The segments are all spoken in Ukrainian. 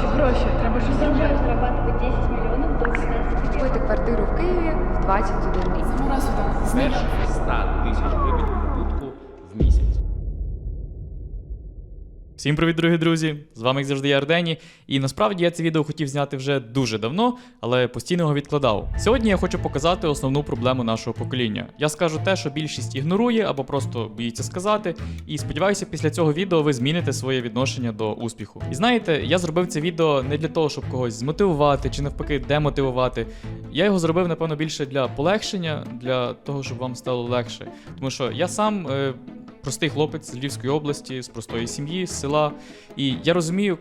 Гроші, гроші, треба щось зробити. зарабатывать 10 мільйонів до 18 лет. Купити квартиру в Києві в 21 рік. Раз отак. Перших 100 тисяч гривень Всім привіт, дорогі друзі! З вами як завжди я Ардені. І насправді я це відео хотів зняти вже дуже давно, але постійно його відкладав. Сьогодні я хочу показати основну проблему нашого покоління. Я скажу те, що більшість ігнорує або просто боїться сказати. І сподіваюся, після цього відео ви зміните своє відношення до успіху. І знаєте, я зробив це відео не для того, щоб когось змотивувати чи навпаки демотивувати. Я його зробив, напевно, більше для полегшення, для того, щоб вам стало легше. Тому що я сам. Е, простий хлопець з Львівської області, з простої сім'ї, з села. І я розумію,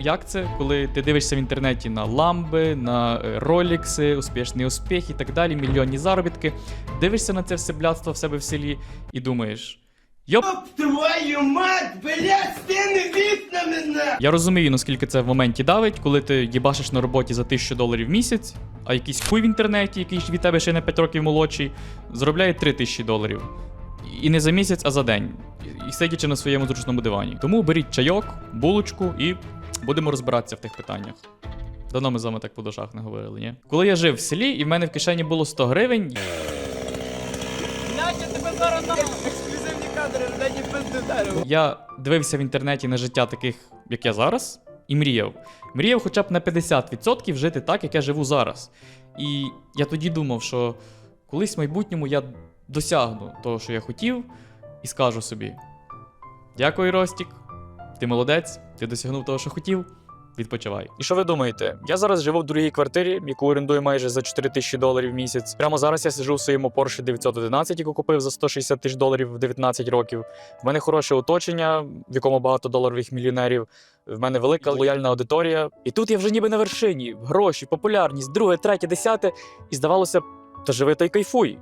як це, коли ти дивишся в інтернеті на ламби, на е, ролікси, успішний успіх і так далі, мільйонні заробітки. Дивишся на це все блядство в себе в селі і думаєш. Йоп, Твою мать, блядь, стіни вікна мене! я розумію, наскільки це в моменті давить, коли ти їбашиш на роботі за 1000 доларів в місяць, а якийсь хуй в інтернеті, який від тебе ще на 5 років молодший, заробляє 3000 доларів. І не за місяць, а за день. І- сидячи на своєму зручному дивані. Тому беріть чайок, булочку і будемо розбиратися в тих питаннях. Давно ми з вами так по душах не говорили, ні? Коли я жив в селі і в мене в кишені було 100 гривень, Ексклюзивні кадри, Ждані пизди Я дивився в інтернеті на життя таких, як я зараз, і мріяв. Мріяв хоча б на 50% жити так, як я живу зараз. І я тоді думав, що колись в майбутньому я досягну того, що я хотів, і скажу собі: Дякую, Ростік, ти молодець, ти досягнув того, що хотів. Відпочивай. І що ви думаєте? Я зараз живу в другій квартирі, яку орендую майже за 4 тисячі доларів в місяць. Прямо зараз я сиджу в своєму Porsche 911, яку купив за 160 тисяч доларів в 19 років. В мене хороше оточення, в якому багато доларових мільйонерів. В мене велика лояльна аудиторія. І тут я вже ніби на вершині. Гроші, популярність, друге, третє, десяте. І здавалося та живи та й кайфуй.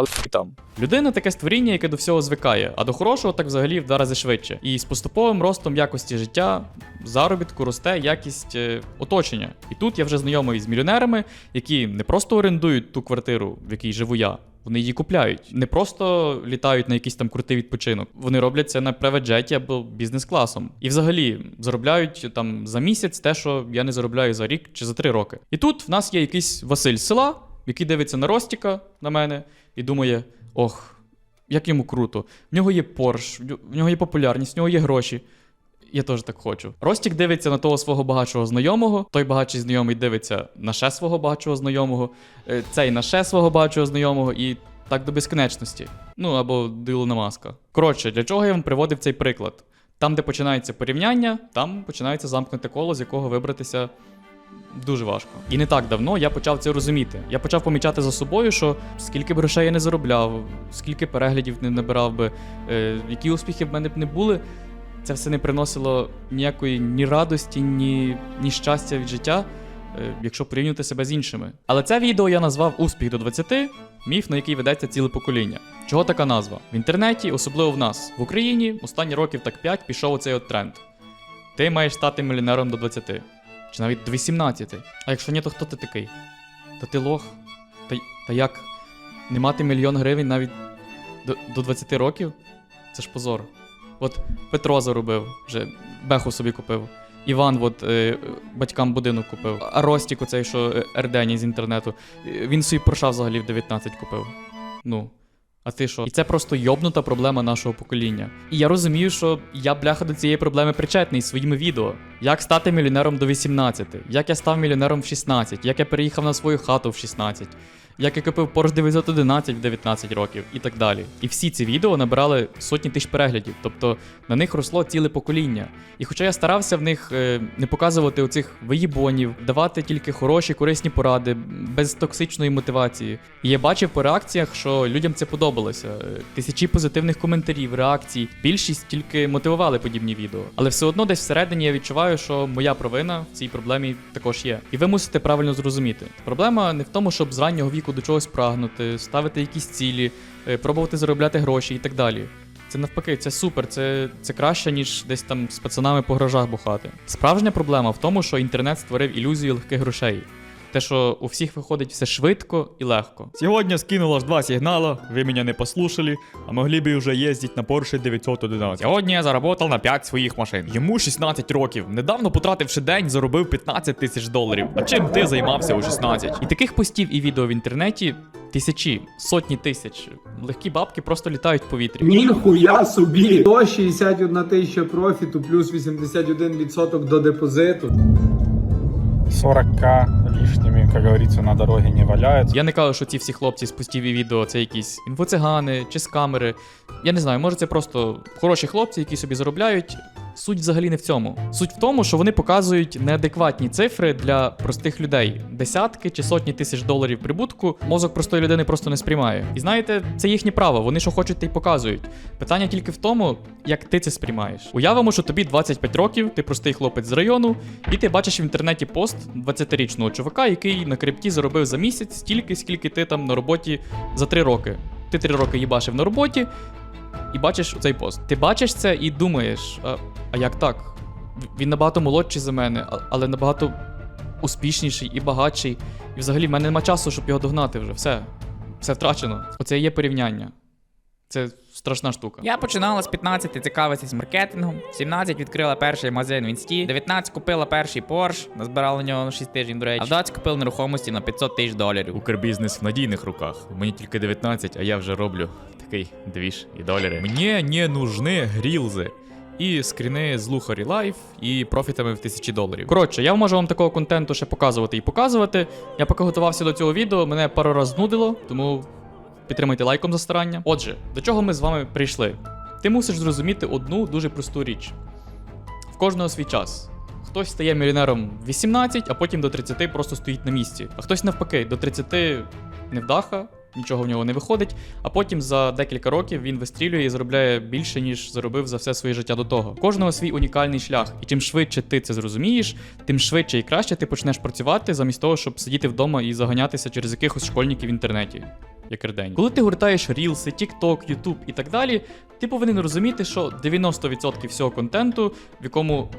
Але там. Людина таке створіння, яке до всього звикає, а до хорошого так взагалі в два рази швидше. І з поступовим ростом якості життя, заробітку росте якість е, оточення. І тут я вже знайомий з мільйонерами, які не просто орендують ту квартиру, в якій живу я. Вони її купляють, не просто літають на якийсь там крутий відпочинок. Вони роблять це на преведжеті або бізнес-класом. І взагалі заробляють там за місяць те, що я не заробляю за рік чи за три роки. І тут в нас є якийсь Василь села, який дивиться на Ростіка на мене і думає: ох, як йому круто. В нього є Порш, в нього є популярність, в нього є гроші. Я теж так хочу. Ростік дивиться на того свого багатшого знайомого, той багатший знайомий дивиться на ще свого багатшого знайомого, е, цей на ще свого багатшого знайомого і так до безконечності. Ну або до Маска. Коротше, для чого я вам приводив цей приклад? Там, де починається порівняння, там починається замкнуте коло, з якого вибратися дуже важко. І не так давно я почав це розуміти. Я почав помічати за собою, що скільки грошей я не заробляв, скільки переглядів не набирав би, е, які успіхи в мене б не були, це все не приносило ніякої ні радості, ні, ні щастя від життя, е, якщо порівнювати себе з іншими. Але це відео я назвав Успіх до 20, міф, на який ведеться ціле покоління. Чого така назва? В інтернеті, особливо в нас, в Україні, останні років так 5 пішов оцей от тренд. Ти маєш стати мільйонером до 20. Чи навіть до 18. А якщо ні, то хто ти такий? Та ти лох. Та, та як? Не мати мільйон гривень навіть до, до 20 років? Це ж позор. От Петро заробив, вже беху собі купив. Іван, от е, батькам будинок купив. А Ростік, оцей, що Ердені з інтернету, е, він собі Порша взагалі в 19 купив. Ну. А ти що? І це просто йобнута проблема нашого покоління. І я розумію, що я бляха до цієї проблеми причетний своїми відео. Як стати мільйонером до 18, як я став мільйонером в 16, як я переїхав на свою хату в 16, як я купив Porsche 911 в 19 років і так далі. І всі ці відео набирали сотні тисяч переглядів, тобто на них росло ціле покоління. І хоча я старався в них е, не показувати оцих виїбонів, давати тільки хороші, корисні поради, без токсичної мотивації. І я бачив по реакціях, що людям це подобалося. Е, Тисячі позитивних коментарів, реакцій. Більшість тільки мотивували подібні відео. Але все одно десь всередині я відчуваю, що моя провина в цій проблемі також є. І ви мусите правильно зрозуміти. Проблема не в тому, щоб з раннього віку до чогось прагнути, ставити якісь цілі, е, пробувати заробляти гроші і так далі. Це навпаки, це супер, це, це краще, ніж десь там з пацанами по гаражах бухати. Справжня проблема в тому, що інтернет створив ілюзію легких грошей. Те, що у всіх виходить все швидко і легко. Сьогодні скинув аж два сигнала, ви мене не послушали, а могли б вже їздити на Porsche 911. Сьогодні я заработав на 5 своїх машин. Йому 16 років. Недавно потративши день, заробив 15 тисяч доларів. А чим ти займався у 16? І таких постів і відео в інтернеті тисячі, сотні тисяч. Легкі бабки просто літають в повітрі. Ніхуя собі! 161 тисяча профіту плюс 81% до депозиту. 40к лишними, как говорится, на дороге не валяються. Я не кажу, що ці всі хлопці з пустіві відео це якісь інфоцигани чи з камери. Я не знаю, може це просто хороші хлопці, які собі заробляють. Суть взагалі не в цьому. Суть в тому, що вони показують неадекватні цифри для простих людей. Десятки чи сотні тисяч доларів прибутку мозок простої людини просто не сприймає. І знаєте, це їхнє право. Вони що хочуть, те й показують. Питання тільки в тому, як ти це сприймаєш. Уявимо, що тобі 25 років, ти простий хлопець з району, і ти бачиш в інтернеті пост 20-річного чувака, який на крипті заробив за місяць стільки, скільки ти там на роботі за 3 роки. Ти 3 роки їбашив на роботі, і бачиш цей пост. Ти бачиш це і думаєш, а, а як так? Він набагато молодший за мене, але набагато успішніший і багатший. І взагалі в мене нема часу, щоб його догнати вже. Все. Все втрачено. Оце є порівняння. Це страшна штука. Я починала з 15 цікавитись маркетингом, в 17 відкрила перший магазин в інсті, 19 купила перший Porsche, назбирала на нього 6 тижнів, до речі, а в 20 купила нерухомості на 500 тисяч доларів. Укрбізнес в надійних руках. Мені тільки 19, а я вже роблю такий двіж і долари. Мені не нужны грілзи. І скріни з Лухарі Лайф і профітами в тисячі доларів. Коротше, я можу вам такого контенту ще показувати і показувати. Я поки готувався до цього відео, мене пару раз знудило, тому підтримайте лайком за старання. Отже, до чого ми з вами прийшли? Ти мусиш зрозуміти одну дуже просту річ: в кожного свій час. Хтось стає мільйонером 18, а потім до 30 просто стоїть на місці. А хтось навпаки, до 30 невдаха, нічого в нього не виходить, а потім за декілька років він вистрілює і заробляє більше, ніж заробив за все своє життя до того. Кожного свій унікальний шлях. І чим швидше ти це зрозумієш, тим швидше і краще ти почнеш працювати, замість того, щоб сидіти вдома і заганятися через якихось школьників в інтернеті. Як рдень. Коли ти гортаєш рілси, TikTok, YouTube і так далі, ти повинен розуміти, що 90% всього контенту, в якому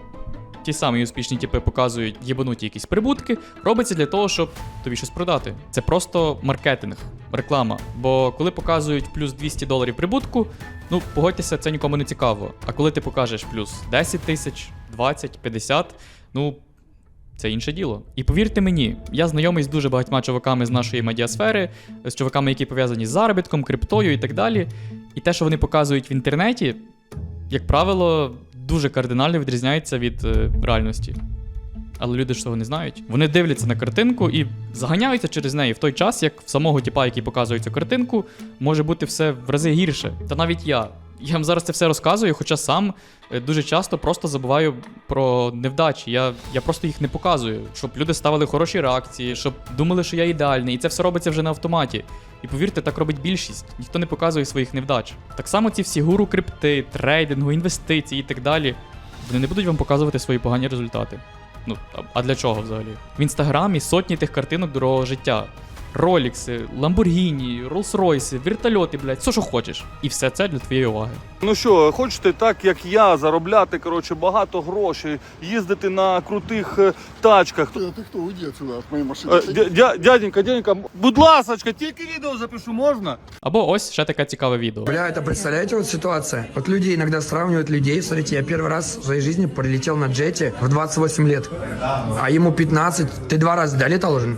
ті самі успішні типи показують єбануті якісь прибутки, робиться для того, щоб тобі щось продати. Це просто маркетинг, реклама. Бо коли показують плюс 200 доларів прибутку, ну погодьтеся, це нікому не цікаво. А коли ти покажеш плюс 10 тисяч, 20, 50, ну. Це інше діло. І повірте мені, я знайомий з дуже багатьма чуваками з нашої медіасфери, з чуваками, які пов'язані з заробітком, криптою і так далі. І те, що вони показують в інтернеті, як правило, дуже кардинально відрізняється від е, реальності. Але люди ж цього не знають. Вони дивляться на картинку і заганяються через неї в той час, як в самого типа, який показує цю картинку, може бути все в рази гірше. Та навіть я. Я вам зараз це все розказую, хоча сам е, дуже часто просто забуваю про невдачі. Я, я просто їх не показую, щоб люди ставили хороші реакції, щоб думали, що я ідеальний, і це все робиться вже на автоматі. І повірте, так робить більшість. Ніхто не показує своїх невдач. Так само ці всі гуру крипти, трейдингу, інвестицій і так далі. Вони не будуть вам показувати свої погані результати. Ну, а для чого взагалі? В інстаграмі сотні тих картинок дорогого життя Ролікси, Ламборгіні, Роллс-Ройси, вертольоти, блядь, все, що хочеш. І все це для твоєї уваги. Ну що, хочете так, як я, заробляти коротше, багато грошей, їздити на крутих е, тачках. Ты, ты кто? Уйди отсюда от моей машины. Е, дя- дя- Дяденька, дяденька, будь ласочка, тільки відео запишу, можна? Або ось ще таке цікаве відео. Бля, это представляете вот ситуация? Вот люди иногда сравнивают людей. Смотрите, я первый раз в своей жизни прилетел на джете в 28 лет. А ему 15. Ты два раза, да, летал уже?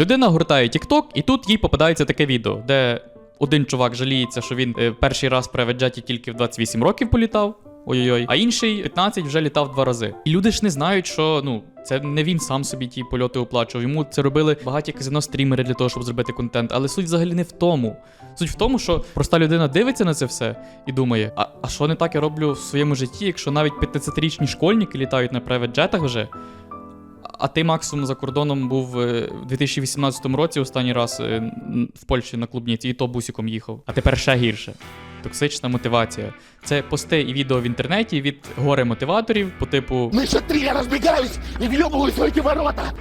Людина гуртає TikTok, і тут їй попадається таке відео, де один чувак жаліється, що він е, перший раз в тільки в 28 років політав. Ой-ой-ой, а інший 15 вже літав два рази. І люди ж не знають, що ну це не він сам собі ті польоти оплачував. Йому це робили багаті казино стрімери для того, щоб зробити контент. Але суть взагалі не в тому. Суть в тому, що проста людина дивиться на це все і думає: а, а що не так я роблю в своєму житті, якщо навіть 15-річні школьники літають на преведжетах вже. А ти максимум за кордоном був у в 2018 році останній раз е, в Польщі на клубніці, і то бусиком їхав. А тепер ще гірше. Токсична мотивація. Це пости і відео в інтернеті від горе-мотиваторів по типу Ну еще три, я разбегаюсь и въебываюсь в эти ворота.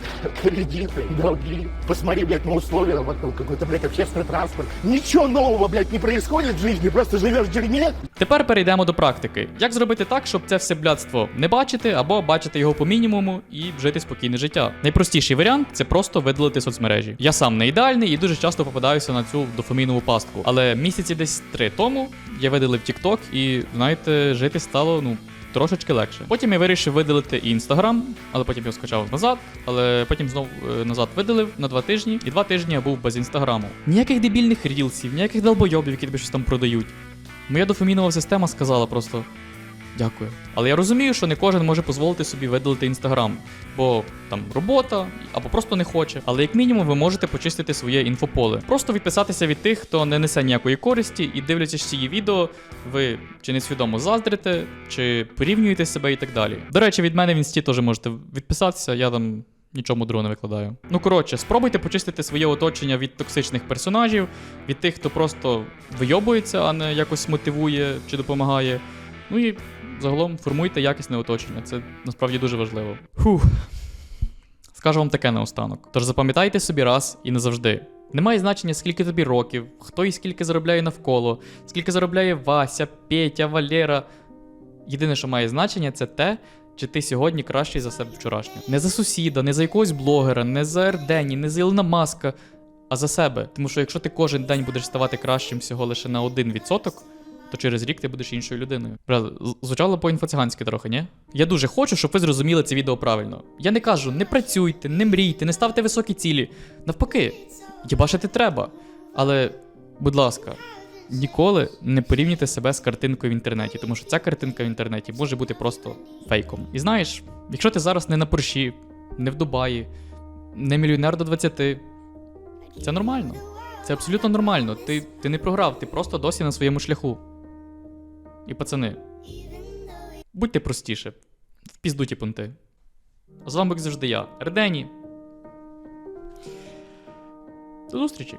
Кредиты, долги. Посмотри, блядь, на условия вокруг. Какой-то, блядь, общественный транспорт. Ничего нового, блядь, не происходит в жизни. Просто живешь в дерьме. Тепер перейдемо до практики. Як зробити так, щоб це все блядство не бачити або бачити його по мінімуму і жити спокійне життя? Найпростіший варіант це просто видалити соцмережі. Я сам не ідеальний і дуже часто попадаюся на цю дофамінову пастку. Але місяці десь три тому я видалив TikTok і, знаєте, жити стало ну. Трошечки легше. Потім я вирішив видалити і інстаграм, але потім його скачав назад, але потім знов е, назад видалив на два тижні, і два тижні я був без інстаграму. Ніяких дебільних рілсів, ніяких долбойобів, які тобі щось там продають. Моя дофамінова система сказала просто дякую. Але я розумію, що не кожен може дозволити собі видалити інстаграм, бо там робота або просто не хоче. Але як мінімум ви можете почистити своє інфополе. Просто відписатися від тих, хто не несе ніякої користі, і дивлячись ці відео, ви чи несвідомо заздрите, чи порівнюєте себе і так далі. До речі, від мене в інсті теж можете відписатися, я там. Нічого мудрого не викладаю. Ну коротше, спробуйте почистити своє оточення від токсичних персонажів, від тих, хто просто вийобується, а не якось мотивує чи допомагає. Ну і загалом формуйте якісне оточення. Це насправді дуже важливо. Фух. Скажу вам таке наостанок. Тож запам'ятайте собі раз і назавжди. Немає значення, скільки тобі років, хто і скільки заробляє навколо, скільки заробляє Вася, Петя, Валера. Єдине, що має значення, це те, чи ти сьогодні кращий за себе вчорашнього. Не за сусіда, не за якогось блогера, не за Ердені, не за Ілона Маска, а за себе. Тому що якщо ти кожен день будеш ставати кращим всього лише на 1%, то через рік ти будеш іншою людиною. Звучало по-інфоциганськи трохи, ні? Я дуже хочу, щоб ви зрозуміли це відео правильно. Я не кажу, не працюйте, не мрійте, не ставте високі цілі. Навпаки, їбашити треба. Але, будь ласка, ніколи не порівнюйте себе з картинкою в інтернеті, тому що ця картинка в інтернеті може бути просто фейком. І знаєш, якщо ти зараз не на Порші, не в Дубаї, не мільйонер до 20, це нормально. Це абсолютно нормально. Ти, ти не програв, ти просто досі на своєму шляху. І пацани, будьте простіше, в піздуті понти. А з вами, як завжди, я, Рдені. До зустрічі!